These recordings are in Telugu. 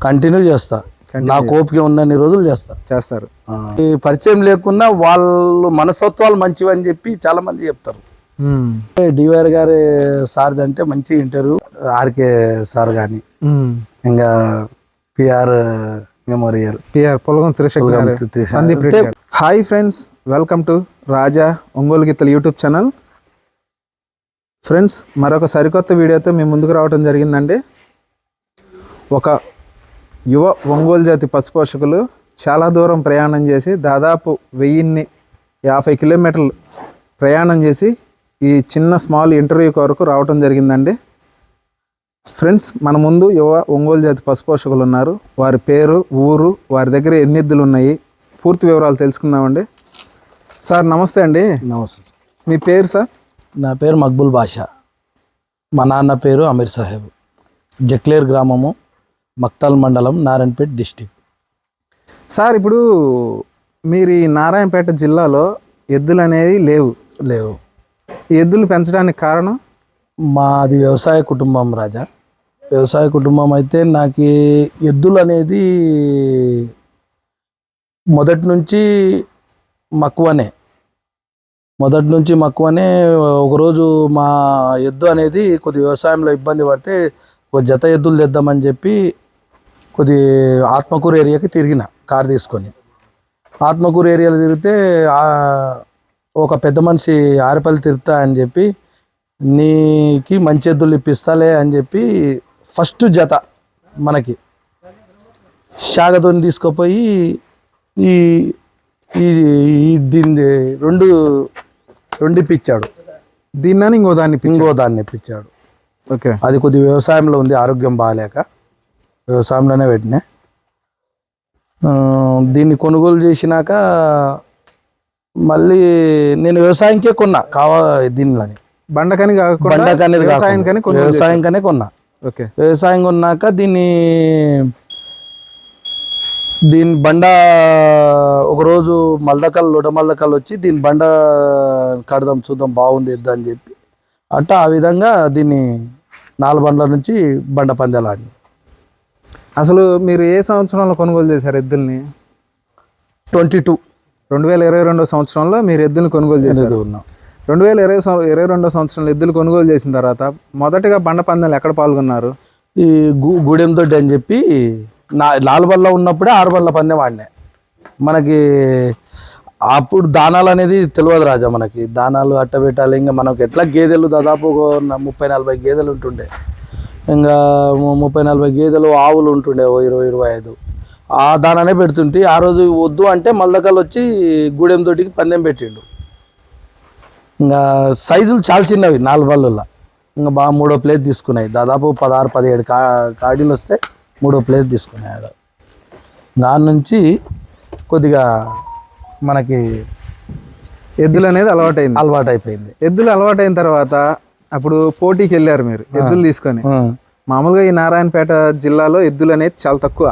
కంటిన్యూ చేస్తా నా కోపిక ఉన్నన్ని రోజులు చేస్తా చేస్తారు. ఈ పరిచయం లేకున్నా వాళ్ళు మనస్తత్వాలు మంచివి అని చెప్పి చాలా మంది చెప్తారు ఉమ్. డివైఆర్ గారి సార్ది అంటే మంచి ఇంటర్వ్యూ ఆర్కే సార్ కానీ. ఇంకా PR memorial PR పొలగం. Sandeep. Hi friends welcome to Raja Ongole గీతల యూట్యూబ్ ఛానల్ ఫ్రెండ్స్ మరొక సరికొత్త వీడియోతో మీ ముందుకు రావడం జరిగిందండి ఒక యువ ఒంగోలు జాతి పశుపోషకులు చాలా దూరం ప్రయాణం చేసి దాదాపు వెయ్యిన్ని యాభై కిలోమీటర్లు ప్రయాణం చేసి ఈ చిన్న స్మాల్ ఇంటర్వ్యూ కొరకు రావటం జరిగిందండి. ఫ్రెండ్స్ మన ముందు యువ ఒంగోలు జాతి పశుపోషకులు ఉన్నారు. వారి పేరు ఊరు వారి దగ్గర ఎన్ని ఎద్దులు ఉన్నాయి? పూర్తి వివరాలు తెలుసుకుందామండి. సార్ నమస్తే అండి. నమస్తే సార్. మీ పేరు సార్? నా పేరు మక్బుల్ బాషా. మా నాన్న పేరు అమీర్ సాహెబ్. జక్లేర్ గ్రామము. మక్తాల్ మండలం నారాయణపేట్ డిస్టిక్. సార్ ఇప్పుడు మీరు ఈ నారాయణపేట జిల్లాలో ఎద్దులు అనేవి లేవు. లేవు. ఎద్దులు పెంచడానికి కారణం? మాది వ్యవసాయ కుటుంబం రాజా. వ్యవసాయ కుటుంబం అయితే నాకు ఎద్దులు అనేది మొదటి నుంచి మక్కువనే. మొదటి నుంచి మక్కువనే. ఒకరోజు మా ఎద్దు అనేది కొద్ది వ్యవసాయంలో ఇబ్బంది పడితే ఒక జత ఎద్దులు తెద్దామని చెప్పి కొద్ది ఆత్మకూరు ఏరియాకి తిరిగిన కార్ తీసుకొని. ఆత్మకూరు ఏరియాలో తిరిగితే ఒక పెద్ద మనిషి ఆరిపల్లి తిరుగుతా అని చెప్పి నీకి మంచి ఎద్దులు ఇప్పిస్తాలే అని చెప్పి ఫస్ట్ జత మనకి. శాగతోని తీసుకుపోయి ఈ ఈ దీన్ని రెండు రెండు ఇప్పించాడు. దీన్ని ఇంకో దాన్ని ఇంకో దాన్ని ఇప్పించాడు. ఓకే. అది కొద్ది వ్యవసాయంలో ఉంది ఆరోగ్యం బాగాలేక. వ్యవసాయంలోనే పెట్టినా. దీన్ని కొనుగోలు చేసినాక మళ్ళీ నేను వ్యవసాయంకే కొన్నా కావా దీనిలోని. బండకని కాకుండా బండకు అనేది వ్యవసాయానికని కాకుండా కొనుగోలు వ్యవసాయంకనే కొన్నా. ఓకే. వ్యవసాయం కొన్నాక దీన్ని దీని బండ ఒకరోజు మల్దకల్ లొడ మల్దకల్ వచ్చి దీని బండ కడదాం చూద్దాం బాగుంది ఎద్దు అని చెప్పి. అట్ట ఆ విధంగా దీన్ని నాలుగు బండ్ల నుంచి బండ పందాలు ఆడి అసలు మీరు ఏ సంవత్సరంలో కొనుగోలు చేశారు ఎద్దుల్ని? Twenty two. రెండు వేల ఇరవై రెండో సంవత్సరంలో మీరు ఎద్దుల్ని కొనుగోలు చేశారు. ఉన్నాం రెండు వేల ఇరవై ఇరవై రెండో సంవత్సరంలో ఎద్దులు కొనుగోలు చేసిన తర్వాత మొదటగా బండ పందాలు ఎక్కడ పాల్గొన్నారు? ఈ గు గూడెం తోటి అని చెప్పి నా నాలుగు ఉన్నప్పుడే ఆరు బల్ల పందెం ఆడినా మనకి అప్పుడు దానాలు అనేది తెలియదు రాజా మనకి. దానాలు అట్ట పెట్టాలి ఇంకా మనకు ఎట్లా గేదెలు దాదాపు ఒక ముప్పై నలభై గేదెలు ఉంటుండే. ఇంకా ముప్పై నలభై గేదెలు ఆవులు ఉంటుండే ఇరవై ఇరవై ఐదు. ఆ దానానే పెడుతుంటే ఆ రోజు వద్దు అంటే మల్దకల్ వచ్చి గూడెం తోటికి పందెం పెట్టిండు. ఇంకా సైజులు చాలా చిన్నవి నాలుగు బళ్ళల్లో ఇంకా బాగా మూడో ప్లేస్ తీసుకున్నాయి. దాదాపు పదహారు పదిహేడు కా కాడీలు వస్తే మూడో ప్లేస్ తీసుకున్నాయి ఆడ. దాని నుంచి కొద్దిగా మనకి ఎద్దులు అనేది అలవాటైంది. అలవాటు అయిపోయింది ఎద్దులు అలవాటైన తర్వాత అప్పుడు పోటీకి వెళ్ళారు మీరు ఎద్దులు తీసుకొని. మామూలుగా ఈ నారాయణపేట జిల్లాలో ఎద్దులు అనేది చాలా తక్కువ.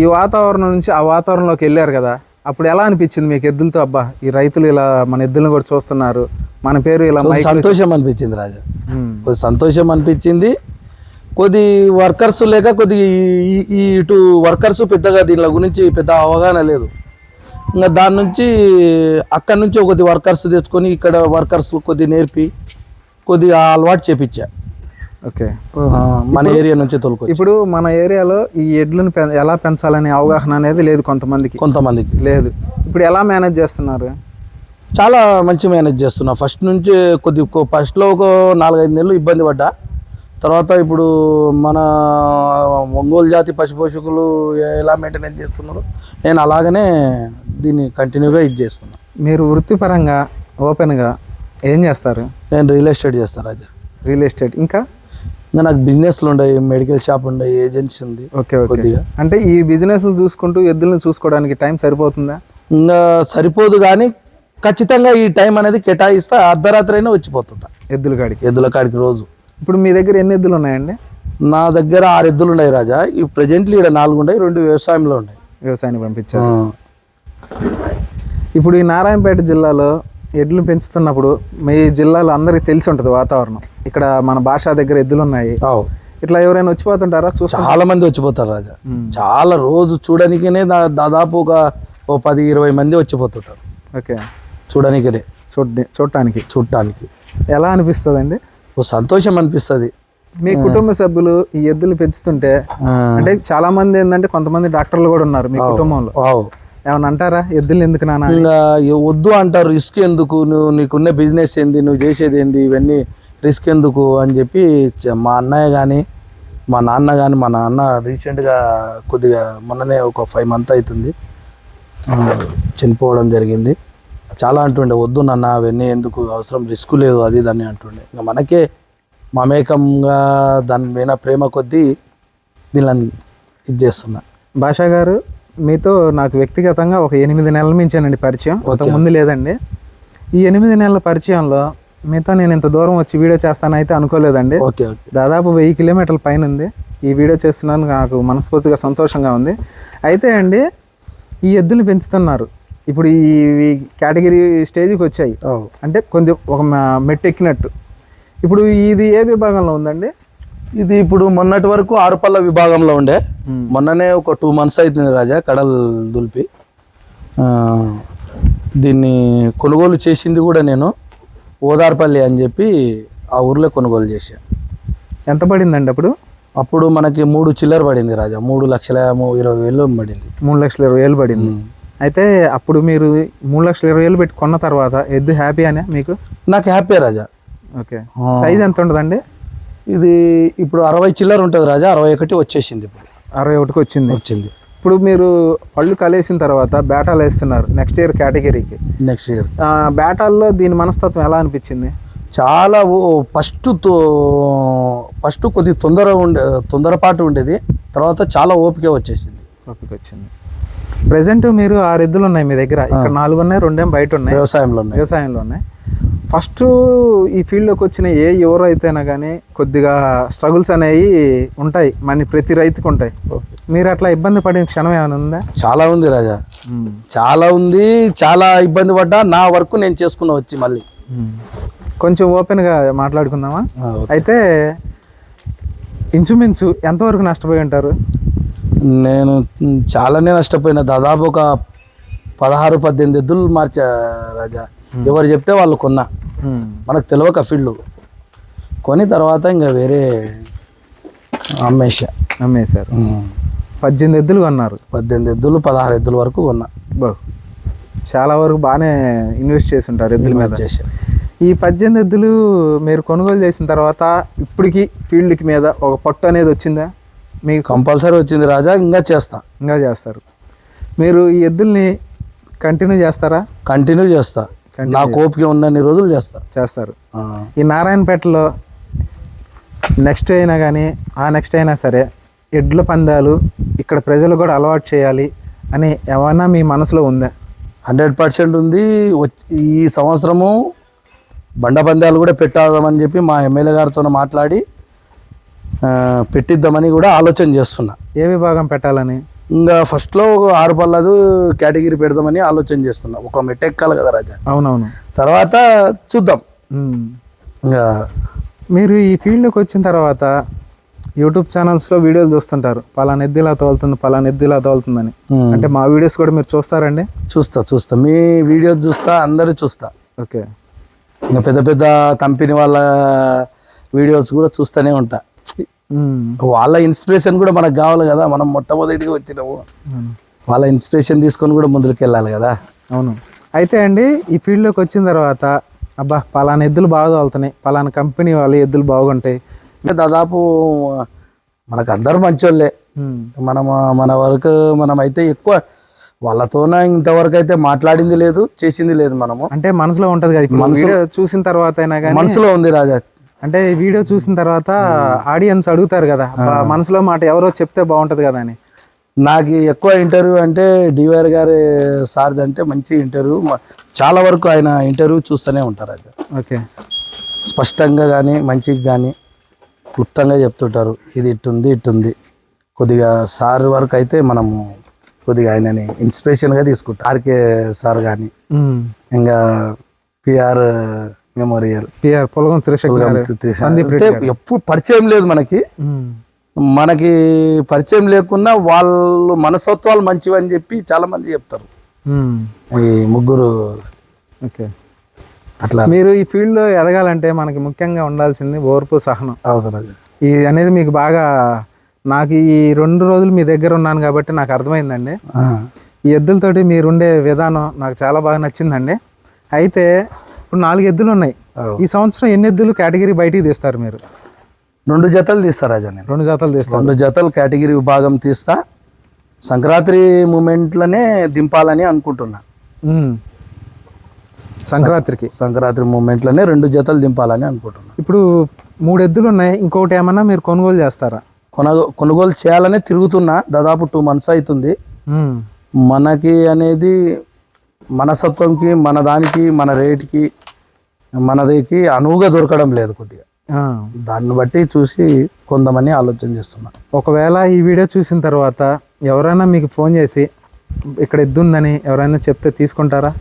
ఈ వాతావరణం నుంచి ఆ వాతావరణంలోకి వెళ్ళారు కదా అప్పుడు ఎలా అనిపించింది మీకు ఎద్దులతో? అబ్బా ఈ రైతులు ఇలా మన ఎద్దులను కూడా చూస్తున్నారు మన పేరు ఇలా సంతోషం అనిపించింది రాజా. కొద్ది సంతోషం అనిపించింది. కొద్ది వర్కర్స్ లేక కొద్ది ఇటు వర్కర్స్ పెద్దగా దీనిలో గురించి పెద్ద అవగాహన లేదు. ఇంకా దాని నుంచి అక్కడి నుంచి కొద్ది వర్కర్స్ తెచ్చుకొని ఇక్కడ వర్కర్స్ కొద్ది నేర్పి కొద్దిగా అలవాటు చేపించా. ఓకే. మన ఏరియా నుంచి తోలుకొచ్చి. ఇప్పుడు మన ఏరియాలో ఈ ఎడ్లను ఎలా పెంచాలనే అవగాహన అనేది లేదు కొంతమందికి. కొంతమందికి. లేదు. ఇప్పుడు ఎలా మేనేజ్ చేస్తున్నారు? చాలా మంచి మేనేజ్ చేస్తున్నా. ఫస్ట్ నుంచి కొద్ది ఫస్ట్లో ఒక నాలుగైదు నెలలు ఇబ్బంది పడ్డా. తర్వాత ఇప్పుడు మన ఒంగోలు జాతి పశుపోషకులు ఎలా మెయింటెనెన్స్ చేస్తున్నారు నేను అలాగనే దీన్ని కంటిన్యూగా ఇది చేస్తున్నా. మీరు వృత్తిపరంగా ఓపెన్గా ఏం చేస్తారు? నేను రియల్ ఎస్టేట్ చేస్తాను రాజా. Real estate. ఇంకా? ఇంకా నాకు బిజినెస్లు ఉన్నాయి మెడికల్ షాప్ ఉన్నాయి ఏజెన్సీ ఉంది ఓకే ఓకే. కొద్దిగా. అంటే ఈ బిజినెస్ చూసుకుంటూ ఎద్దులను చూసుకోవడానికి టైం సరిపోతుందా? ఇంకా సరిపోదు కానీ ఖచ్చితంగా ఈ టైం అనేది కేటాయిస్తే అర్ధరాత్రి అయినా వచ్చిపోతుంటా. ఎద్దుల కాడికి? ఎద్దుల కాడికి రోజు. ఇప్పుడు మీ దగ్గర ఎన్ని ఎద్దులు ఉన్నాయండి? నా దగ్గర ఆరు ఎద్దులు ఉన్నాయి రాజా. ఈ ప్రజెంట్లీ ఇక్కడ నాలుగు ఉన్నాయి రెండు వ్యవసాయంలో ఉన్నాయి. వ్యవసాయానికి పంపించారు. ఇప్పుడు ఈ నారాయణపేట జిల్లాలో ఎడ్లు పెంచుతున్నప్పుడు మీ జిల్లాలో అందరికీ తెలిసి ఉంటుంది వాతావరణం. ఇక్కడ మన భాష దగ్గర ఎద్దులు ఉన్నాయి. ఇట్లా ఎవరైనా వచ్చిపోతుంటారా? చాలా మంది వచ్చిపోతారు రాజా. చాలా రోజు చూడనికనే దాదాపు ఒక ఓ పది ఇరవై మంది వచ్చిపోతుంటారు. ఓకే. చూడనికనే. చూడ చూడటానికి చూడటానికి ఎలా అనిపిస్తుందండి? ఓ సంతోషం అనిపిస్తుంది. మీ కుటుంబ సభ్యులు ఈ ఎద్దులు పెంచుతుంటే అంటే చాలా మంది ఏంటంటే కొంతమంది డాక్టర్లు కూడా ఉన్నారు మీ కుటుంబంలో. ఏమన్నా అంటారా? ఎద్దులు ఎందుకు నాన్న ఇంకా వద్దు అంటారు రిస్క్ ఎందుకు? నువ్వు నీకున్న బిజినెస్ ఏంది? నువ్వు చేసేది ఏంది? ఇవన్నీ రిస్క్ ఎందుకు అని చెప్పి మా అన్నయ్య కానీ మా నాన్న కానీ మా నాన్న రీసెంట్గా కొద్దిగా మొన్ననే ఒక ఫైవ్ మంత్ అవుతుంది చనిపోవడం జరిగింది. చాలా అంటుండే వద్దు నాన్న అవన్నీ ఎందుకు? అవసరం రిస్క్ లేదు అది దాన్ని అంటుండే. ఇంకా మనకే మమేకంగా దాని మీద ప్రేమ కొద్దీ దీనిని ఇది చేస్తున్నా. భాషా గారు మీతో నాకు వ్యక్తిగతంగా ఒక ఎనిమిది నెలల మించానండి పరిచయం. ముందు లేదండి. ఈ ఎనిమిది నెలల పరిచయంలో మీతో నేను ఇంత దూరం వచ్చి వీడియో చేస్తానైతే అనుకోలేదండి. దాదాపు వెయ్యి కిలోమీటర్ల పైన ఉంది. ఈ వీడియో చేస్తున్నాను నాకు మనస్ఫూర్తిగా సంతోషంగా ఉంది. అయితే అండి ఈ ఎద్దులు పెంచుతున్నారు. ఇప్పుడు ఈ కేటగిరీ స్టేజ్కి వచ్చాయి. అంటే కొంచెం ఒక మెట్టు ఎక్కినట్టు. ఇప్పుడు ఇది ఏ విభాగంలో ఉందండి? ఇది ఇప్పుడు మొన్నటి వరకు ఆరుపల్ల విభాగంలో ఉండే. మొన్ననే ఒక టూ మంత్స్ అవుతుంది రాజా కడల్ దులిపి. దీన్ని కొనుగోలు చేసింది కూడా నేను ఓదార్పల్లి అని చెప్పి ఆ ఊర్లో కొనుగోలు చేశా. ఎంత పడిందండి అప్పుడు? అప్పుడు మనకి మూడు చిల్లర పడింది రాజా మూడు లక్షల ఇరవై వేలు పడింది. మూడు లక్షల ఇరవై వేలు పడింది. అయితే అప్పుడు మీరు మూడు లక్షల ఇరవై వేలు పెట్టి కొన్న తర్వాత ఎద్దు హ్యాపీ అనే మీకు? నాకు హ్యాపీ రాజా. ఓకే. సైజ్ ఎంత ఉండదండి? ఇది ఇప్పుడు అరవై చిల్లర ఉంటుంది రాజా అరవై ఒకటి వచ్చేసింది ఇప్పుడు. అరవై ఒకటికి వచ్చింది. వచ్చింది. ఇప్పుడు మీరు పళ్ళు కలిసిన తర్వాత బేటాలు వేస్తున్నారు నెక్స్ట్ ఇయర్ కేటగిరీకి నెక్స్ట్ ఇయర్ బేటాల్లో దీని మనస్తత్వం ఎలా అనిపించింది? చాలా ఫస్ట్ ఫస్ట్ కొద్ది తొందర ఉండే తొందరపాటు ఉండేది. తర్వాత చాలా ఓపిక వచ్చేసింది. ఓపిక వచ్చింది. ప్రజెంట్ మీరు ఆరు ఎద్దులు ఉన్నాయి మీ దగ్గర. ఇక్కడ నాలుగు ఉన్నాయి రెండేం బయట ఉన్నాయి. వ్యవసాయంలో ఉన్నాయి. వ్యవసాయంలో ఉన్నాయి. ఫస్ట్ ఈ ఫీల్డ్లోకి వచ్చిన ఏ ఎవరు అయితేనా కానీ కొద్దిగా స్ట్రగుల్స్ అనేవి ఉంటాయి. మన ప్రతి రైతుకు ఉంటాయి. మీరు అట్లా ఇబ్బంది పడిన క్షణం ఏమైనా ఉందా? చాలా ఉంది రాజా. చాలా ఉంది. చాలా ఇబ్బంది పడ్డా నా వర్క్ నేను చేసుకున్నా వచ్చి మళ్ళీ. కొంచెం ఓపెన్గా మాట్లాడుకుందామా. అయితే ఇంచుమించు ఎంతవరకు నష్టపోయి ఉంటారు? నేను చాలానే నష్టపోయినా. దాదాపు ఒక పదహారు పద్దెనిమిది ఎద్దులు మార్చా రాజా. ఎవరు చెప్తే వాళ్ళు కొన్నా. మనకు తెలియక ఫీల్డ్. కొని తర్వాత ఇంకా వేరే అమ్మేసా అమ్మేశారు. ఉమ్. పద్దెనిమిది ఎద్దులు కొన్నారు. పద్దెనిమిది ఎద్దులు పదహారు ఎద్దుల వరకు కొన్నా. చాలా వరకు బాగానే ఇన్వెస్ట్ చేసి ఉంటారు ఎద్దుల మీద. చేసా ఈ పద్దెనిమిది ఎద్దులు మీరు కొనుగోలు చేసిన తర్వాత ఇప్పటికి ఫీల్డ్కి మీద ఒక పట్టు అనేది వచ్చిందా? మీకు కంపల్సరీ వచ్చింది రాజా ఇంకా చేస్తా. ఇంకా చేస్తారు. మీరు ఈ ఎద్దుల్ని కంటిన్యూ చేస్తారా? కంటిన్యూ చేస్తా. నా కోపిక ఉన్నన్ని రోజులు చేస్తా చేస్తారు. ఆ. ఈ నారాయణపేటలో నెక్స్ట్ అయినా కానీ ఆ నెక్స్ట్ అయినా సరే ఎడ్ల పందాలు ఇక్కడ ప్రజలు కూడా అలవాటు చేయాలి అని ఏమన్నా మీ మనసులో ఉందా? హండ్రెడ్ పర్సెంట్ ఉంది. ఈ సంవత్సరము బండ పందాలు కూడా పెట్టాదామని చెప్పి మా ఎమ్మెల్యే గారితో మాట్లాడి పెట్టిద్దామని కూడా ఆలోచన చేస్తున్నా. ఏ విభాగం పెట్టాలని? ఇంకా ఫస్ట్లో ఒక ఆరు పళ్ళదు కేటగిరీ పెడదామని ఆలోచన చేస్తున్నా. ఒక మెట్ట ఎక్కాలి కదా రాజా. అవునవును. తర్వాత చూద్దాం. ఇంకా మీరు ఈ ఫీల్డ్లోకి వచ్చిన తర్వాత యూట్యూబ్ ఛానల్స్లో వీడియోలు చూస్తుంటారు. పలానా ఎద్దు ఇలా తోలుతుంది పలానా ఎద్దు ఇలా తోలుతుందని అంటే మా వీడియోస్ కూడా మీరు చూస్తారండి? చూస్తా చూస్తా. మీ వీడియో చూస్తా అందరూ చూస్తా. ఓకే. ఇంకా పెద్ద పెద్ద కంపెనీ వాళ్ళ వీడియోస్ కూడా చూస్తూనే ఉంటా. వాళ్ళ ఇన్స్పిరేషన్ కూడా మనకు కావాలి కదా. మనం మొట్టమొదటిగా వచ్చినాము. వాళ్ళ ఇన్స్పిరేషన్ తీసుకొని కూడా ముందుకు వెళ్ళాలి కదా. అవును. అయితే అండి ఈ ఫీల్డ్లోకి వచ్చిన తర్వాత అబ్బా పలానా ఎద్దులు బాగా తోలుతున్నాయి. పలానా కంపెనీ వాళ్ళ ఎద్దులు బాగుంటాయి. దాదాపు మనకు అందరూ మంచోళ్ళే. మనం మన వరకు మనం అయితే ఎక్కువ వాళ్ళతోన ఇంతవరకు అయితే మాట్లాడింది లేదు చేసింది లేదు మనము. అంటే మనసులో ఉంటది కదా వీడియో చూసిన తర్వాత అయినా మనసులో ఉంది రాజా. అంటే ఈ వీడియో చూసిన తర్వాత ఆడియన్స్ అడుగుతారు కదా మనసులో మాట ఎవరో చెప్తే బాగుంటది కదా అని. నాకు ఎక్కువ ఇంటర్వ్యూ అంటే డివైఆర్ గారి సార్ది అంటే మంచి ఇంటర్వ్యూ చాలా వరకు ఆయన ఇంటర్వ్యూ చూస్తూనే ఉంటారు రాజా ఓకే. స్పష్టంగా కానీ మంచిగా కానీ క్లుప్తంగా చెప్తుంటారు. ఇది ఇట్టుంది ఇట్టుంది. కొద్దిగా సార్ వరకు అయితే మనము కొద్దిగా ఆయనని ఇన్స్పిరేషన్గా తీసుకుంటాం. ఆర్కే సార్ కానీ. ఇంకా పిఆర్ మెమోరియల్ పిఆర్ పొలగం అంటే ఎప్పుడు పరిచయం లేదు మనకి. మనకి పరిచయం లేకున్నా వాళ్ళు మనస్తత్వాలు మంచివి అని చెప్పి చాలా మంది చెప్తారు ఈ ముగ్గురు ఓకే. అట్లా. మీరు ఈ ఫీల్డ్లో ఎదగాలంటే మనకి ముఖ్యంగా ఉండాల్సింది ఓర్పు సహనం. అవసరం ఇది అనేది మీకు బాగా నాకు ఈ రెండు రోజులు మీ దగ్గర ఉన్నాను కాబట్టి నాకు అర్థమైందండి. ఈ ఎద్దులతోటి మీరుండే విధానం నాకు చాలా బాగా నచ్చిందండి. అయితే ఇప్పుడు నాలుగు ఎద్దులు ఉన్నాయి. ఈ సంవత్సరం ఎన్ని ఎద్దులు కేటగిరీ బయటికి తీస్తారు మీరు? రెండు జతలు తీస్తా రాజా నేను. రెండు జాతలు తీస్తారు. రెండు జతలు కేటగిరీ విభాగం తీస్తా. సంక్రాంతి మూమెంట్లోనే దింపాలని అనుకుంటున్నా. సంక్రాంతికి. సంక్రాంతి మూమెంట్లోనే రెండు జతలు దింపాలని అనుకుంటున్నా. ఇప్పుడు మూడు ఎద్దులు ఉన్నాయి. ఇంకొకటి ఏమన్నా మీరు కొనుగోలు చేస్తారా? కొనగో కొనుగోలు చేయాలని తిరుగుతున్నా. దాదాపు టూ మంత్స్ అవుతుంది. మనకి అనేది మనసత్వంకి మన దానికి మన రేటుకి మనదికి అనువుగా దొరకడం లేదు కొద్దిగా. దాన్ని బట్టి చూసి కొందామని ఆలోచన చేస్తున్నా. ఒకవేళ ఈ వీడియో చూసిన తర్వాత ఎవరైనా మీకు ఫోన్ చేసి ఇక్కడ ఎద్దు ఉందని ఎవరైనా చెప్తే తీసుకుంటారా?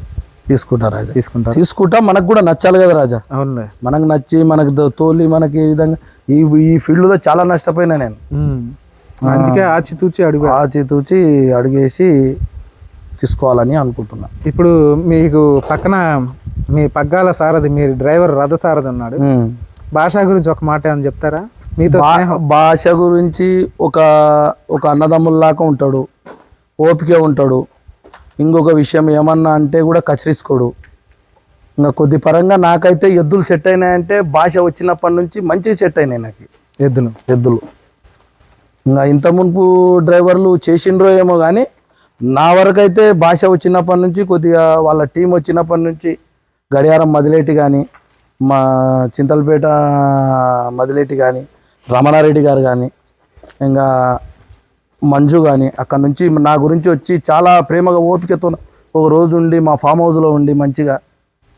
తీసుకుంటా రాజా. తీసుకుంటారా? తీసుకుంటా మనకు కూడా నచ్చాలి కదా రాజా. అవునులే. మనకు నచ్చి మనకు తోలి మనకి ఈ విధంగా ఈ ఈ ఫీల్డ్లో చాలా నష్టపోయినా నేను. అందుకే ఆచితూచి అడుగు ఆచితూచి అడిగేసి తీసుకోవాలని అనుకుంటున్నా. ఇప్పుడు మీకు పక్కన మీ పగ్గాల సారథి మీ డ్రైవర్ రథ సారథి ఉన్నాడు. భాష గురించి ఒక మాట ఏమైనా చెప్తారా? మీతో భాష గురించి ఒక ఒక అన్నదమ్ముల్లాగా ఉంటాడు. ఓపిక ఉంటాడు. ఇంకొక విషయం ఏమన్నా అంటే కూడా కచరిసుకోడు ఇంకా కొద్ది పరంగా నాకైతే ఎద్దులు సెట్ అయినాయంటే భాష వచ్చినప్పటి నుంచి మంచిగా సెట్ అయినాయి నాకు. ఎద్దులు. ఎద్దులు. ఇంకా ఇంత మునుపు డ్రైవర్లు చేసిండ్రో ఏమో కానీ నా వరకైతే భాష వచ్చినప్పటి నుంచి కొద్దిగా వాళ్ళ టీం వచ్చినప్పటి నుంచి గడియారం మదిలేటి కానీ మా చింతలపేట మదిలేటి కానీ రమణారెడ్డి గారు కానీ ఇంకా మంజు కానీ అక్కడ నుంచి నా గురించి వచ్చి చాలా ప్రేమగా ఓపికతో ఒక రోజు ఉండి మా ఫామ్ హౌస్లో ఉండి మంచిగా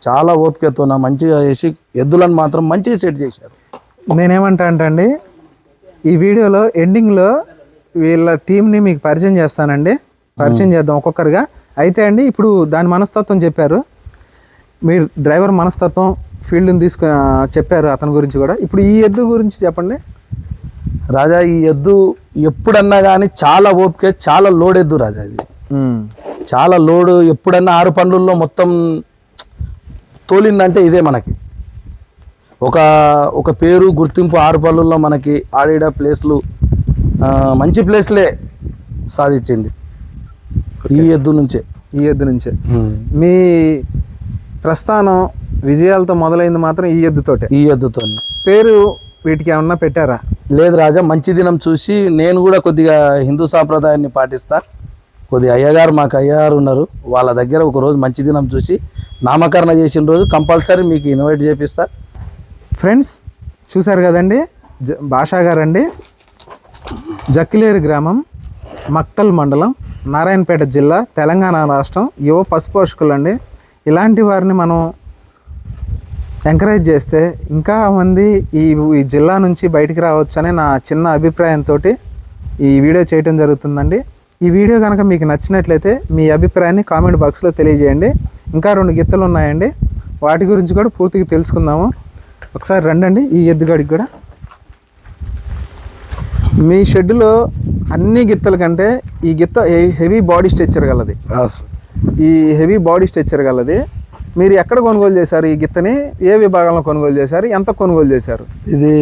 చాలా ఓపికతో మంచిగా వేసి ఎద్దులను మాత్రం మంచిగా సెట్ చేశారు. నేనేమంటా అంటే అండి ఈ వీడియోలో ఎండింగ్లో వీళ్ళ టీంని మీకు పరిచయం చేస్తానండి. పరిచయం చేద్దాం ఒక్కొక్కరుగా. అయితే అండి ఇప్పుడు దాని మనస్తత్వం చెప్పారు. మీరు డ్రైవర్ మనస్తత్వం ఫీల్డ్ని తీసుకు చెప్పారు అతని గురించి కూడా. ఇప్పుడు ఈ ఎద్దు గురించి చెప్పండి. రాజా ఈ ఎద్దు ఎప్పుడన్నా కానీ చాలా ఓపిక చాలా లోడ్ ఎద్దు రాజా ఇది. చాలా లోడు ఎప్పుడన్నా ఆరు పండ్లలో మొత్తం తోలిందంటే ఇదే మనకి. ఒక ఒక పేరు గుర్తింపు ఆరు పనుల్లో మనకి ఆడిడ ప్లేస్లు మంచి ప్లేస్లే సాధించింది. ఈ ఎద్దు నుంచే. ఈ ఎద్దు నుంచే. మీ ప్రస్థానం విజయాలతో మొదలైంది మాత్రం ఈ ఎద్దుతోటే. ఈ ఎద్దుతో పేరు వీటికి ఏమన్నా పెట్టారా? లేదు రాజా మంచి దినం చూసి నేను కూడా కొద్దిగా హిందూ సాంప్రదాయాన్ని పాటిస్తా. కొద్దిగా అయ్యగారు మాకు అయ్యగారు ఉన్నారు. వాళ్ళ దగ్గర ఒక రోజు మంచి దినం చూసి నామకరణ చేసిన రోజు కంపల్సరీ మీకు ఇన్వైట్ చేపిస్తా. ఫ్రెండ్స్ చూశారు కదండి? జ భాషా గారండి. జక్కిలేరు గ్రామం మక్తల్ మండలం. నారాయణపేట జిల్లా తెలంగాణ రాష్ట్రం. యువ పశుపోషకులు అండి ఇలాంటి వారిని మనం ఎంకరేజ్ చేస్తే ఇంకా మంది ఈ ఈ జిల్లా నుంచి బయటికి రావచ్చనే నా చిన్న అభిప్రాయంతో ఈ వీడియో చేయడం జరుగుతుందండి. ఈ వీడియో కనుక మీకు నచ్చినట్లయితే మీ అభిప్రాయాన్ని కామెంట్ బాక్స్లో తెలియజేయండి. ఇంకా రెండు గిత్తలు ఉన్నాయండి. వాటి గురించి కూడా పూర్తిగా తెలుసుకుందాము. ఒకసారి రండండి. ఈ ఎద్దుగాడికి కూడా మీ షెడ్లో అన్ని గిత్తల కంటే ఈ గిత్త హెవీ బాడీ స్ట్రక్చర్ గలది. ఈ హెవీ బాడీ స్ట్రక్చర్ గలది. మీరు ఎక్కడ కొనుగోలు చేశారు ఈ గిత్తని? ఏ విభాగంలో కొనుగోలు చేశారు? ఎంత కొనుగోలు చేశారు? ఇది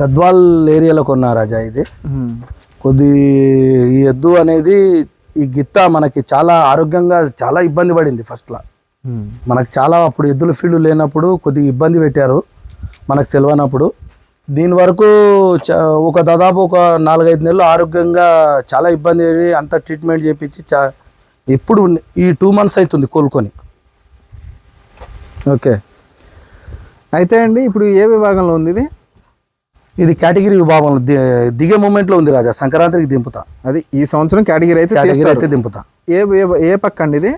గద్వాల్ ఏరియాలో కొన్నా రాజా ఇది. కొద్ది ఈ ఎద్దు అనేది ఈ గిత్త మనకి చాలా ఆరోగ్యంగా చాలా ఇబ్బంది పడింది ఫస్ట్లో. మనకు చాలా అప్పుడు ఎద్దుల ఫీల్డ్ లేనప్పుడు కొద్దిగా ఇబ్బంది పెట్టారు. మనకు తెలియనప్పుడు దీని వరకు ఒక దాదాపు ఒక నాలుగైదు నెలలు ఆరోగ్యంగా చాలా ఇబ్బంది అంత ట్రీట్మెంట్ చేపించి చా ఇప్పుడు ఈ టూ మంత్స్ అవుతుంది కోలుకొని. ఓకే. అయితే అండి ఇప్పుడు ఏ విభాగంలో ఉంది ఇది? ఇది కేటగిరీ విభాగంలో దిగే మూమెంట్లో ఉంది రాజా సంక్రాంతికి దింపుతా. అది ఈ సంవత్సరం కేటగిరీ అయితే కేటగిరీ. అయితే దింపుతా. ఏ- ఏ పక్క అండి ఇది?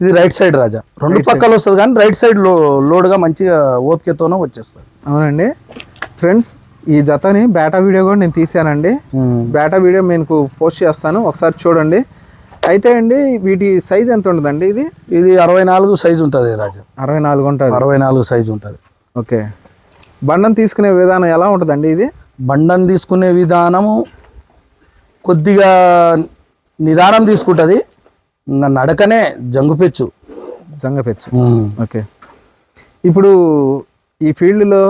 ఇది రైట్ సైడ్ రాజా. రెండు పక్కలు వస్తుంది కానీ రైట్ సైడ్లో లోడ్గా మంచిగా ఓపికతోనే వచ్చేస్తుంది. అవునండి. ఫ్రెండ్స్ ఈ జతని బేటా వీడియో కూడా నేను తీసానండి బేటా వీడియో మీకు పోస్ట్ చేస్తాను. ఒకసారి చూడండి. అయితే అండి వీటి సైజ్ ఎంత ఉంటుందండి ఇది? ఇది అరవై నాలుగు సైజు ఉంటుంది రాజా. అరవై నాలుగు ఉంటుంది. అరవై నాలుగు సైజు ఉంటుంది. ఓకే. బండం తీసుకునే విధానం ఎలా ఉంటుందండి ఇది? బండను తీసుకునే విధానము కొద్దిగా నిదానం తీసుకుంటుంది. నడకనే జంగుపెచ్చు జంగపెచ్చు. ఓకే. ఇప్పుడు ఈ ఫీల్డ్లో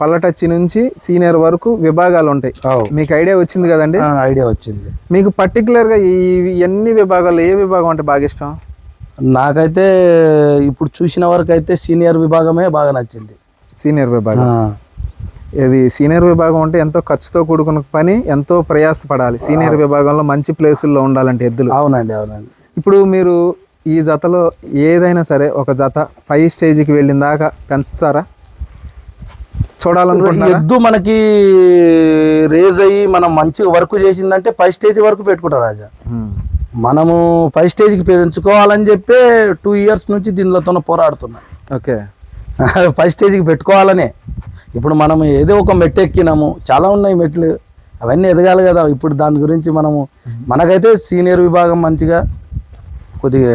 పల్లటచ్చి నుంచి సీనియర్ వరకు విభాగాలు ఉంటాయి. మీకు ఐడియా వచ్చింది కదండి? ఐడియా వచ్చింది. మీకు పర్టికులర్గా ఈ ఎన్ని విభాగాలు ఏ విభాగం అంటే బాగా ఇష్టం? నాకైతే ఇప్పుడు చూసిన వరకు అయితే సీనియర్ విభాగమే బాగా నచ్చింది. సీనియర్ విభాగం. ఇది సీనియర్ విభాగం అంటే ఎంతో ఖర్చుతో కూడుకున్న పని ఎంతో ప్రయాసపడాలి. సీనియర్ విభాగంలో మంచి ప్లేసుల్లో ఉండాలంటే ఎద్దులు. అవునండి అవునండి. ఇప్పుడు మీరు ఈ జతలో ఏదైనా సరే ఒక జత పై స్టేజ్కి వెళ్ళిన దాకా పెంచుతారా? చూడాలనుకుంటున్నారా? ఎద్దు మనకి రేజ్ అయ్యి మనం మంచిగా వర్క్ చేసిందంటే పై స్టేజ్ వరకు పెట్టుకుంటారు రాజా. మనము పై స్టేజ్కి పెంచుకోవాలని చెప్పే టూ ఇయర్స్ నుంచి దీనిలోతో పోరాడుతున్నాం. ఓకే. పై స్టేజ్కి పెట్టుకోవాలనే. ఇప్పుడు మనం ఏదో ఒక మెట్టు ఎక్కినాము చాలా ఉన్నాయి మెట్లు అవన్నీ ఎదగాలి కదా. ఇప్పుడు దాని గురించి మనము మనకైతే సీనియర్ విభాగం మంచిగా కొద్దిగా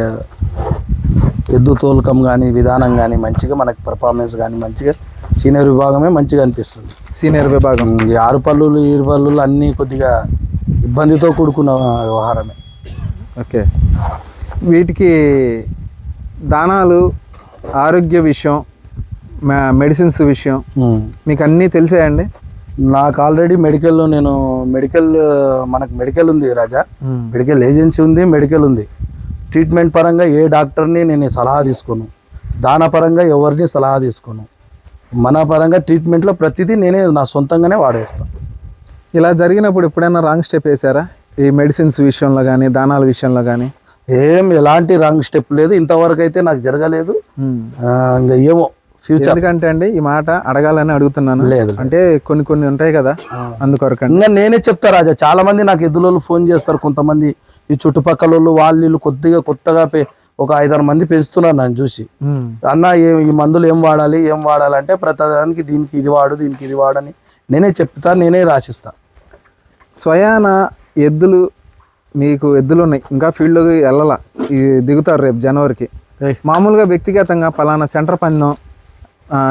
ఎద్దు తోలకం కానీ విధానం కానీ మంచిగా మనకి పర్ఫార్మెన్స్ కానీ మంచిగా సీనియర్ విభాగమే మంచిగా అనిపిస్తుంది. సీనియర్ విభాగం. ఈ ఆరు పళ్ళులు ఈరు పళ్ళులు అన్నీ కొద్దిగా ఇబ్బందితో కూడుకున్న వ్యవహారమే. ఓకే. వీటికి దానాలు ఆరోగ్య విషయం మెడిసిన్స్ విషయం. మీకు అన్నీ తెలిసాయండి? నాకు ఆల్రెడీ మెడికల్లో నేను మెడికల్ మనకు మెడికల్ ఉంది రాజా. మెడికల్ ఏజెన్సీ ఉంది మెడికల్ ఉంది. ట్రీట్మెంట్ పరంగా ఏ డాక్టర్ని నేను సలహా తీసుకోను. దాన పరంగా ఎవరిని సలహా తీసుకోను. మన పరంగా ట్రీట్మెంట్లో ప్రతిదీ నేనే నా సొంతంగానే వాడేస్తాను ఇలా జరిగినప్పుడు ఎప్పుడైనా రాంగ్ స్టెప్ వేసారా? ఈ మెడిసిన్స్ విషయంలో కానీ దానాల విషయంలో కానీ ఏం ఎలాంటి రాంగ్ స్టెప్ లేదు. ఇంతవరకు అయితే నాకు జరగలేదు. ఇంకా ఏమో ఫ్యూచర్. ఎందుకంటే అండి ఈ మాట అడగాలని అడుగుతున్నాను. లేదు. అంటే కొన్ని కొన్ని ఉంటాయి కదా అందుకొరకండి. ఇంకా నేనే చెప్తా రాజా చాలా మంది నాకు ఎద్దులోళ్ళు ఫోన్ చేస్తారు. కొంతమంది ఈ చుట్టుపక్కల వాళ్ళు వాళ్ళు వీళ్ళు కొద్దిగా కొత్తగా ఒక ఐదారు మంది పెంచుతున్నారు నన్ను చూసి. అన్న ఏ ఈ మందులు ఏం వాడాలి ఏం వాడాలంటే ప్రతిదానికి దీనికి ఇది వాడు దీనికి ఇది వాడని నేనే చెప్తా నేనే రాసిస్తా. స్వయాన ఎద్దులు మీకు ఎద్దులు ఉన్నాయి. ఇంకా ఫీల్డ్లోకి వెళ్ళాల? ఈ దిగుతారు రేపు జనవరికి. మామూలుగా వ్యక్తిగతంగా పలానా సెంటర్ పందెం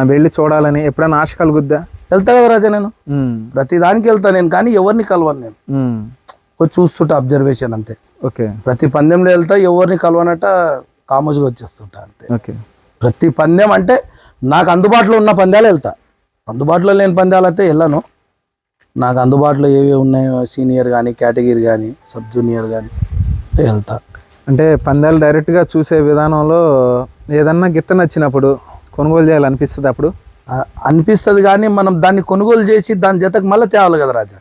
వెళ్ళి చూడాలని ఎప్పుడైనా ఆశ కలుగుద్దా? వెళ్తా కదా రాజా నేను. ఉమ్. ప్రతి దానికి వెళ్తా నేను కానీ ఎవరిని కలవను నేను. చూస్తుంటా అబ్జర్వేషన్ అంతే. ఓకే. ప్రతి పందెంలో వెళ్తా ఎవరిని కలవనట కామోజుగా వచ్చేస్తుంటా అంతే. ఓకే. ప్రతి పందెం అంటే నాకు అందుబాటులో ఉన్న పందాలు వెళ్తా. అందుబాటులో లేని పందాలు అయితే వెళ్ళను. నాకు అందుబాటులో ఏవి ఉన్నాయో సీనియర్ కానీ కేటగిరీ కానీ సబ్ జూనియర్ కానీ వెళ్తా. అంటే పందాలు డైరెక్ట్గా చూసే విధానంలో ఏదన్నా గిత్త నచ్చినప్పుడు కొనుగోలు చేయాలనిపిస్తుంది అప్పుడు? అనిపిస్తుంది కానీ మనం దాన్ని కొనుగోలు చేసి దాని జతకు మళ్ళీ తేవాలి కదా రాజా.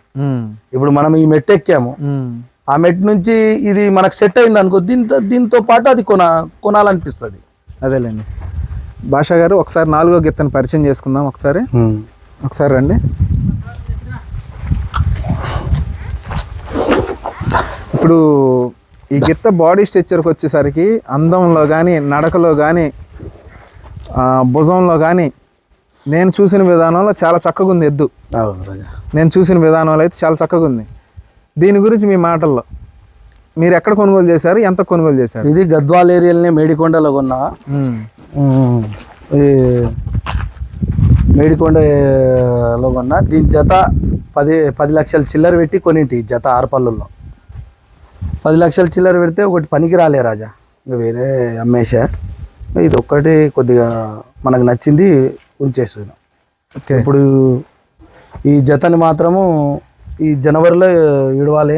ఇప్పుడు మనం ఈ మెట్టు ఎక్కాము ఉమ్. ఆ మెట్ నుంచి ఇది మనకు సెట్ అయింది అనుకో దీంతో దీంతో పాటు అది కొన కొనాలనిపిస్తుంది. అదేలేండి. భాషా గారు ఒకసారి నాలుగో గిత్తని పరిచయం చేసుకుందాం ఒకసారి. ఒకసారి రండి. ఇప్పుడు ఈ గిత్త బాడీ స్ట్రక్చర్కి వచ్చేసరికి అందంలో కానీ నడకలో కానీ భుజంలో కానీ నేను చూసిన విధానంలో చాలా చక్కగా ఉంది ఎద్దు. నేను చూసిన విధానంలో అయితే చాలా చక్కగా ఉంది. దీని గురించి మీ మాటల్లో మీరు ఎక్కడ కొనుగోలు చేశారు? ఎంత కొనుగోలు చేశారు? ఇది గద్వాల్ ఏరియాలోనే మేడికొండలో కొన్నా. మేడికొండలో కొన్నా. దీని జత పది పది లక్షల చిల్లర పెట్టి కొనింటి జత ఆరుపల్లుల్లో పది లక్షల చిల్లర పెడితే ఒకటి పనికి రాలే రాజా. ఇంకా వేరే అమ్మేసా ఇది ఒక్కటి కొద్దిగా మనకు నచ్చింది ఉంచేసాను ఓకే. ఇప్పుడు ఈ జతని మాత్రము ఈ జనవరిలో ఇడవాలి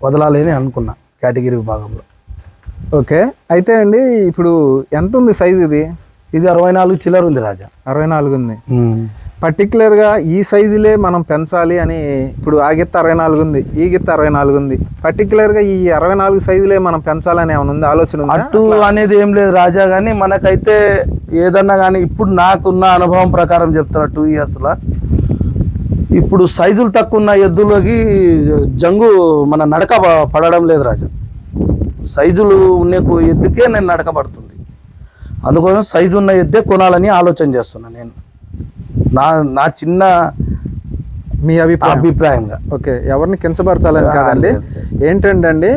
వదలాలి అని అనుకున్నా కేటగిరీ విభాగంలో. ఓకే అయితే అండి ఇప్పుడు ఎంత ఉంది సైజ్ ఇది? ఇది అరవై నాలుగు చిల్లర ఉంది రాజా. అరవై నాలుగు ఉంది. పర్టికులర్గా ఈ సైజులే మనం పెంచాలి అని ఇప్పుడు ఆ గిత్త అరవై నాలుగు ఉంది ఈ గిత్త అరవై నాలుగు ఉంది. పర్టికులర్గా ఈ అరవై నాలుగు సైజులే మనం పెంచాలని ఏమైనా ఉంది? ఆలోచన ఉందా? అటు అనేది ఏం లేదు రాజా కానీ మనకైతే ఏదన్నా కానీ ఇప్పుడు నాకున్న అనుభవం ప్రకారం చెప్తున్నా టూ ఇయర్స్లో ఇప్పుడు సైజులు తక్కువ ఉన్న ఎద్దులకి జంగు మన నడక పడడం లేదు రాజా. సైజులు ఉన్న ఎద్దుకే నేను నడక పడుతుంది. అందుకోసం సైజు ఉన్న ఎద్దే కొనాలని ఆలోచన చేస్తున్నా నేను. నా నా చిన్న మీ అభిప్రాయం? అభిప్రాయంగా. ఓకే ఎవరిని కించపరచాలని కాదండి. ఏంటంటే అండి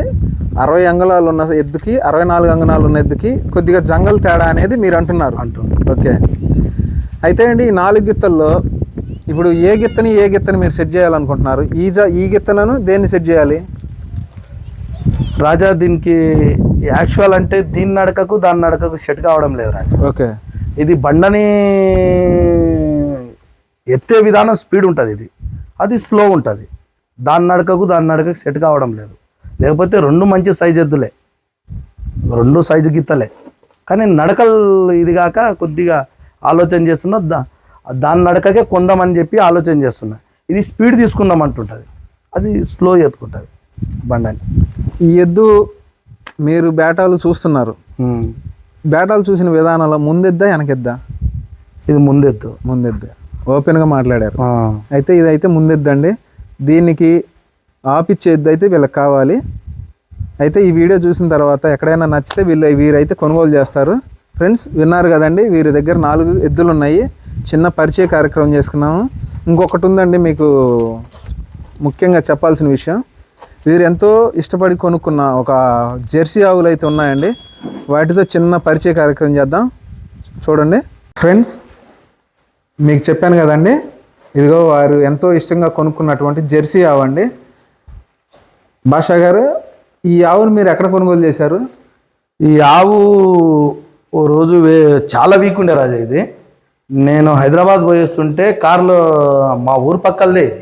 అరవై అంగుళాలు ఉన్న ఎద్దుకి అరవై నాలుగు అంగుళాలు ఉన్న ఎద్దుకి కొద్దిగా జంగల్ తేడా అనేది మీరు అంటున్నారు. అంటుంది ఓకే. అయితే అండి ఈ నాలుగు గిత్తల్లో ఇప్పుడు ఏ గిత్తని ఏ గిత్తని మీరు సెట్ చేయాలనుకుంటున్నారు? ఈ జ ఈ గిత్తలను దేన్ని సెట్ చేయాలి? రాజా దీనికి యాక్చువల్ అంటే దీని నడకకు దాని నడకకు సెట్ కావడం లేదు రాజా. ఓకే. ఇది బండని ఎత్తే విధానం స్పీడ్ ఉంటుంది ఇది. అది స్లో ఉంటుంది. దాని నడకకు దాని నడకకు సెట్ కావడం లేదు. లేకపోతే రెండు మంచి సైజు ఎద్దులే. రెండు సైజు గిత్తలే. కానీ నడకలు ఇది కాక కొద్దిగా ఆలోచన చేస్తున్నా దా దాని నడకకే కొందామని చెప్పి ఆలోచన చేస్తున్నా. ఇది స్పీడ్ తీసుకుందాం అంటుంటుంది. అది స్లో ఎత్తుకుంటుంది బండని. ఈ ఎద్దు మీరు బేటాలు చూస్తున్నారు. బేటాలు చూసిన విధానంలో ముందెద్దా వెనకెద్దా? ఇది ముందెత్తు. ముందెద్దా. ఓపెన్గా మాట్లాడారు. అయితే ఇదైతే ముందెద్దండి. దీనికి ఆపిచ్చే ఎద్దు అయితే వీళ్ళకి కావాలి. అయితే ఈ వీడియో చూసిన తర్వాత ఎక్కడైనా నచ్చితే వీళ్ళు వీరైతే కొనుగోలు చేస్తారు. ఫ్రెండ్స్ విన్నారు కదండి వీరి దగ్గర నాలుగు ఎద్దులు ఉన్నాయి చిన్న పరిచయ కార్యక్రమం చేసుకున్నాము. ఇంకొకటి ఉందండి మీకు ముఖ్యంగా చెప్పాల్సిన విషయం. వీరు ఎంతో ఇష్టపడి కొనుక్కున్న ఒక జెర్సీ ఆవులు అయితే ఉన్నాయండి. వాటితో చిన్న పరిచయ కార్యక్రమం చేద్దాం. చూడండి. ఫ్రెండ్స్ మీకు చెప్పాను కదండి. ఇదిగో వారు ఎంతో ఇష్టంగా కొనుక్కున్నటువంటి జెర్సీ ఆవు అండి. భాషా గారు ఈ ఆవును మీరు ఎక్కడ కొనుగోలు చేశారు? ఈ ఆవు ఓ రోజు వే చాలా వీక్ ఉండే రాజా ఇది. నేను హైదరాబాద్ పోయేస్తుంటే కారులో మా ఊరు పక్కలదే ఇది.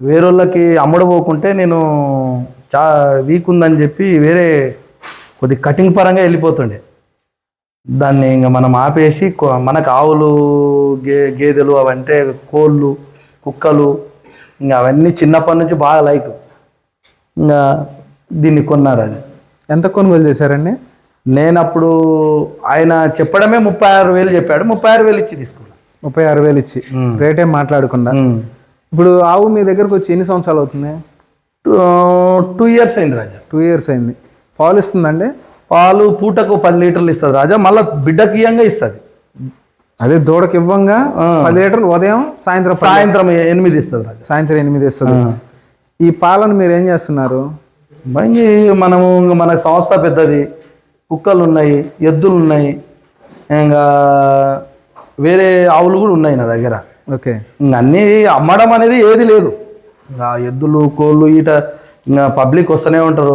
వేరేళ్ళకి అమ్ముడు నేను చా వీక్ ఉందని చెప్పి వేరే కొద్ది కటింగ్ పరంగా వెళ్ళిపోతుండే. దాన్ని ఇంకా మనం ఆపేసి మనకు ఆవులు గే గేదెలు అవంటే కోళ్ళు కుక్కలు ఇంకా అవన్నీ చిన్నప్పటి నుంచి బాగా లైక్. ఇంకా దీన్ని కొన్నారు అది. ఎంత కొనుగోలు చేశారండి? నేను అప్పుడు ఆయన చెప్పడమే ముప్పై ఆరు వేలు చెప్పాడు. ముప్పై ఆరు వేలు ఇచ్చి తీసుకున్నా. ముప్పై ఆరు వేలు ఇచ్చి. రేట్ ఏం మాట్లాడకుండా. ఇప్పుడు ఆవు మీ దగ్గరకు వచ్చి ఎన్ని సంవత్సరాలు అవుతుంది? టూ ఇయర్స్ అయింది రాజా. టూ ఇయర్స్ అయింది. పాలు ఇస్తుందండి? పాలు పూటకు పది లీటర్లు ఇస్తుంది రాజా. మళ్ళీ బిడ్డకి ఇయ్యంగా ఇస్తుంది. అదే దూడకి ఇవ్వంగా పది లీటర్లు ఉదయం సాయంత్రం సాయంత్రం ఎనిమిది ఇస్తుంది రాజా. సాయంత్రం ఎనిమిది ఇస్తుంది. ఈ పాలను మీరు ఏం చేస్తున్నారు? మంచి మనము మన సంస్థ పెద్దది. కుక్కలు ఉన్నాయి ఎద్దులు ఉన్నాయి ఇంకా వేరే ఆవులు కూడా ఉన్నాయి నా దగ్గర. ఓకే. ఇంక అన్నీ అమ్మడం అనేది ఏది లేదు. ఇంకా ఎద్దులు కోళ్ళు ఈట ఇంకా పబ్లిక్ వస్తూనే ఉంటారు.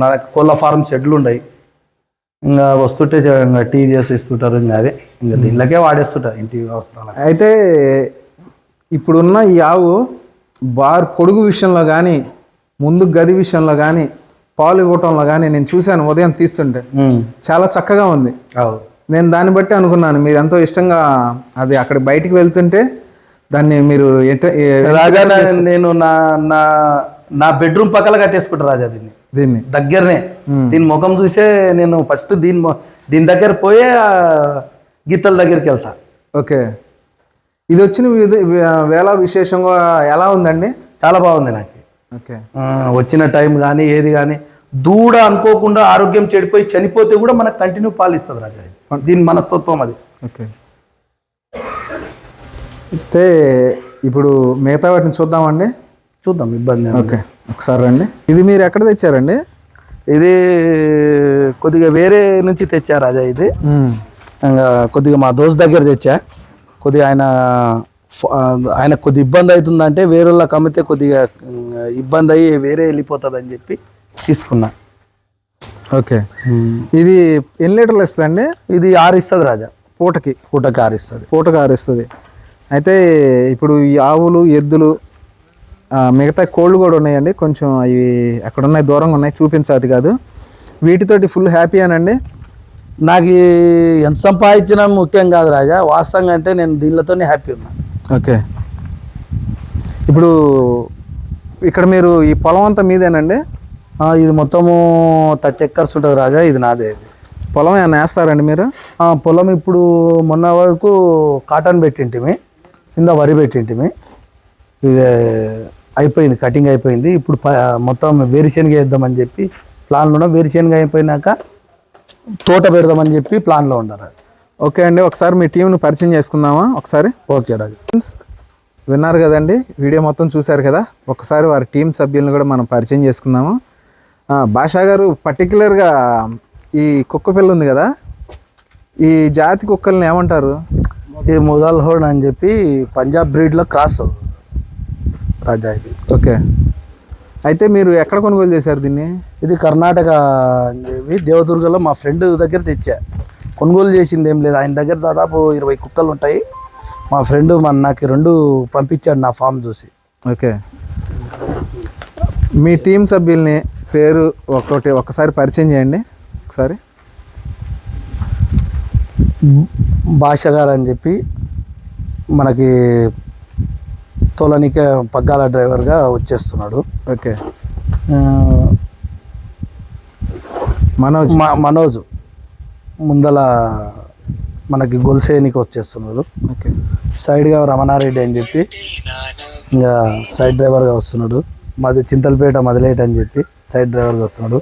మన కోళ్ళ ఫార్మ్ షెడ్లు ఉన్నాయి ఇంకా వస్తుంటే ఇంకా టీ చేసి ఇస్తుంటారు ఇంకా అదే. ఇంకా దీనిలోకే వాడేస్తుంటారు ఇంటి అవసరాలు అయితే ఇప్పుడున్న ఈ ఆవు బార్ పొడుగు విషయంలో కానీ ముందు గది విషయంలో కానీ పాలు ఇవ్వటంలో కానీ నేను చూశాను ఉదయం తీస్తుంటే. చాలా చక్కగా ఉంది. నేను దాన్ని బట్టి అనుకున్నాను మీరు ఎంతో ఇష్టంగా అది అక్కడ బయటికి వెళ్తుంటే దాన్ని మీరు రాజా నేను నా నా నా బెడ్రూమ్ పక్కల కట్టేసుకుంటా రాజా దీన్ని. దీన్ని? దగ్గరనే. దీని ముఖం చూసే నేను ఫస్ట్ దీని దీని దగ్గర పోయే గీతల దగ్గరికి వెళ్తా. ఓకే. ఇది వచ్చిన వేళ విశేషంగా ఎలా ఉందండి? చాలా బాగుంది నాకు. ఓకే. వచ్చిన టైం కానీ ఏది కానీ దూడ అనుకోకుండా ఆరోగ్యం చెడిపోయి చనిపోతే కూడా మనకు కంటిన్యూ పాలిస్తుంది రాజా. దీని మనస్తత్వం అది. ఓకే. అయితే ఇప్పుడు మిగతా వాటిని చూద్దామండి? చూద్దాం ఇబ్బంది. ఓకే ఒకసారి రండి. ఇది మీరు ఎక్కడ తెచ్చారండి? ఇది కొద్దిగా వేరే నుంచి తెచ్చా రాజా ఇది. కొద్దిగా మా దోస్త్ దగ్గర తెచ్చా. కొద్దిగా ఆయన ఆయన కొద్ది ఇబ్బంది అవుతుందంటే వేరే వాళ్ళకి అమ్మితే కొద్దిగా ఇబ్బంది అయ్యి వేరే వెళ్ళిపోతుంది అని చెప్పి తీసుకున్నా. ఓకే. ఇది ఎన్ని లీటర్లు ఇస్తుందండి ఇది ఆరు ఇస్తుంది రాజా. పూటకి పూటకి ఆరు ఇస్తుంది పూటకి ఆరిస్తుంది. అయితే ఇప్పుడు ఈ ఆవులు ఎద్దులు మిగతా కోళ్ళు కూడా ఉన్నాయండి. కొంచెం అవి అక్కడ ఉన్నాయి దూరంగా ఉన్నాయి చూపించాది కాదు. వీటితోటి ఫుల్ హ్యాపీ అనండి. నాకు ఎంత సంపాదించినా ముఖ్యం కాదు రాజా. వాస్తవంగా అంటే నేను దీనితోనే హ్యాపీ ఉన్నా. ఓకే. ఇప్పుడు ఇక్కడ మీరు ఈ పొలం అంతా మీదేనండి? ఇది మొత్తము థర్టీ ఎక్కర్స్ ఉంటుంది రాజా ఇది నాదే ఇది. పొలం ఏమైనా వేస్తారండి మీరు? పొలం ఇప్పుడు మొన్న వరకు కాటన్ పెట్టింటిమి కింద వరి పెట్టింటిమి. ఇది అయిపోయింది కటింగ్ అయిపోయింది. ఇప్పుడు మొత్తం వేరుశనగ వేద్దామని చెప్పి ప్లాన్లో వేరుశనగ అయిపోయినాక తోట పెడదామని చెప్పి ప్లాన్లో ఉండరు ఓకే అండి ఒకసారి మీ టీంను పరిచయం చేసుకుందామా ఒకసారి? ఓకే రాజు. ఫ్రెండ్స్ విన్నారు కదండి వీడియో మొత్తం చూశారు కదా? ఒకసారి వారి టీం సభ్యులను కూడా మనం పరిచయం చేసుకుందాము? భాషా గారు పర్టికులర్గా ఈ కుక్క పిల్ల ఉంది కదా ఈ జాతి కుక్కల్ని ఏమంటారు? ఈ ముదాల్ హోడ్ అని చెప్పి పంజాబ్ బ్రీడ్లో క్రాస్ రాజా ఇది. ఓకే. అయితే మీరు ఎక్కడ కొనుగోలు చేశారు దీన్ని? ఇది కర్ణాటక అని చెప్పి దేవదుర్గలో మా ఫ్రెండ్ దగ్గర తెచ్చా. కొనుగోలు చేసింది ఏం లేదు. ఆయన దగ్గర దాదాపు ఇరవై కుక్కలు ఉంటాయి. మా ఫ్రెండ్ మన నాకు రెండు పంపించాడు నా ఫామ్ చూసి. ఓకే. మీ టీం సభ్యుల్ని పేరు ఒకటి ఒకసారి పరిచయం చేయండి. ఒకసారి. భాష గారు అని చెప్పి మనకి తోలనికే పగ్గాల డ్రైవర్గా వచ్చేస్తున్నాడు. ఓకే. మనోజ్. మ- మనోజ్ ముందల మనకి గొల్సేనికి వచ్చేస్తున్నారు ఓకే. సైడ్గా రమణారెడ్డి అని చెప్పి ఇంకా సైడ్ డ్రైవర్గా వస్తున్నాడు. మాది చింతలపేట మదిలేట అని చెప్పి సైడ్ డ్రైవర్గా వస్తున్నాడు.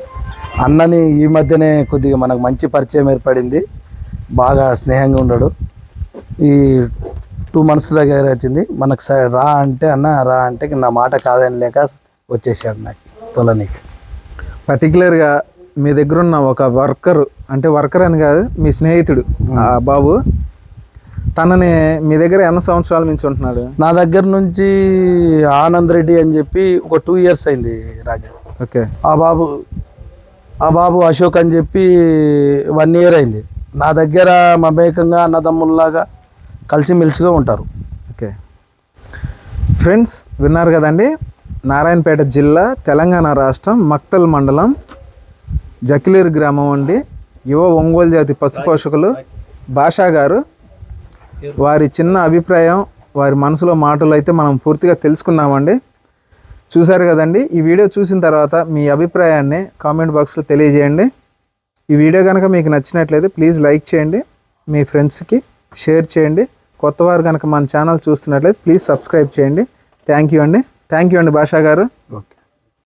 అన్నని ఈ మధ్యనే కొద్దిగా మనకు మంచి పరిచయం ఏర్పడింది. బాగా స్నేహంగా ఉన్నాడు. ఈ టూ మంత్స్ దగ్గర వచ్చింది మనకు రా అంటే అన్న రా అంటే నా మాట కాదని లేక వచ్చేసాడు నాకు తొలనికి. పర్టికులర్గా మీ దగ్గర ఉన్న ఒక వర్కర్ అంటే వర్కర్ అని కాదు మీ స్నేహితుడు బాబు తనని మీ దగ్గర ఎన్ని సంవత్సరాల నుంచి ఉంటున్నాడు? నా దగ్గర నుంచి ఆనంద్ రెడ్డి అని చెప్పి ఒక టూ ఇయర్స్ అయింది రాజా. ఓకే. ఆ బాబు ఆ బాబు అశోక్ అని చెప్పి వన్ ఇయర్ అయింది. నా దగ్గర మమేకంగా అన్నదమ్ముల్లాగా కలిసిమెలిసిగా ఉంటారు. ఓకే. ఫ్రెండ్స్ విన్నారు కదండి? నారాయణపేట జిల్లా తెలంగాణ రాష్ట్రం మక్తల్ మండలం జకిలేరు గ్రామం అండి. యువ ఒంగోలు జాతి పశు పోషకులు భాషా గారు వారి చిన్న అభిప్రాయం వారి మనసులో మాటలు అయితే మనం పూర్తిగా తెలుసుకున్నామండి. చూశారు కదండి ఈ వీడియో చూసిన తర్వాత మీ అభిప్రాయాన్ని కామెంట్ బాక్స్లో తెలియజేయండి. ఈ వీడియో కనుక మీకు నచ్చినట్లయితే ప్లీజ్ లైక్ చేయండి మీ ఫ్రెండ్స్కి షేర్ చేయండి. కొత్త వారు కనుక మన ఛానల్ చూస్తున్నట్లయితే ప్లీజ్ సబ్స్క్రైబ్ చేయండి. థ్యాంక్ యూ అండి. థ్యాంక్ యూ అండి భాషా గారు. ఓకే.